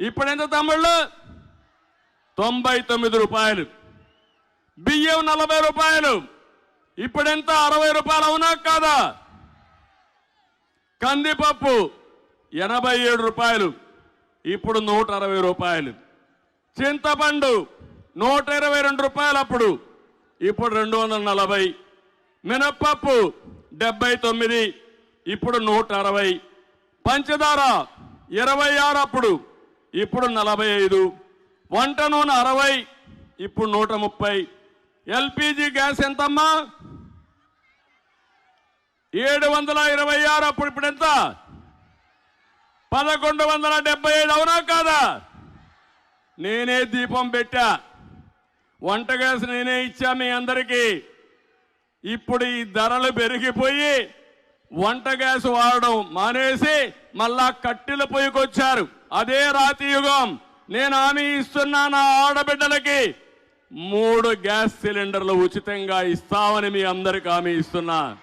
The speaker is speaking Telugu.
ఇప్పుడు ఎంత తమ్ముళ్ళు? తొంభై తొమ్మిది రూపాయలు. బియ్యం నలభై రూపాయలు. ఇప్పుడెంత అరవై రూపాయలు అవునా కాదా? కందిపప్పు ఎనభై ఏడు రూపాయలు. ఇప్పుడు నూట అరవై రూపాయలు. చింతపండు నూట ఇరవై రెండు రూపాయలు అప్పుడు. ఇప్పుడు రెండు వందల నలభై. మినప్పప్పు డెబ్బై తొమ్మిది. ఇప్పుడు నూట అరవై పంచదార ఇరవై ఆరు అప్పుడు. ఇప్పుడు నలభై ఐదు వంట నూనె అరవై ఇప్పుడు నూట ముప్పై ఎల్పిజి గ్యాస్ ఎంతమ్మా? ఏడు వందల ఇరవై ఆరు అప్పుడు ఇప్పుడు ఎంత పదకొండు వందల డెబ్బై ఏడు అవునా కాదా? నేనే దీపం పెట్టా. వంట గ్యాస్ నేనే ఇచ్చా మీ అందరికీ. ఇప్పుడు ఈ ధరలు పెరిగిపోయి వంట గ్యాస్ వాడడం మానేసి మళ్ళా కట్టెల పొయ్యికొచ్చారు. అదే రాతి యుగం. నేను హామీ ఇస్తున్నా నా ఆడబిడ్డలకి. మూడు గ్యాస్ సిలిండర్లు ఉచితంగా ఇస్తామని మీ అందరికి హామీ ఇస్తున్నా.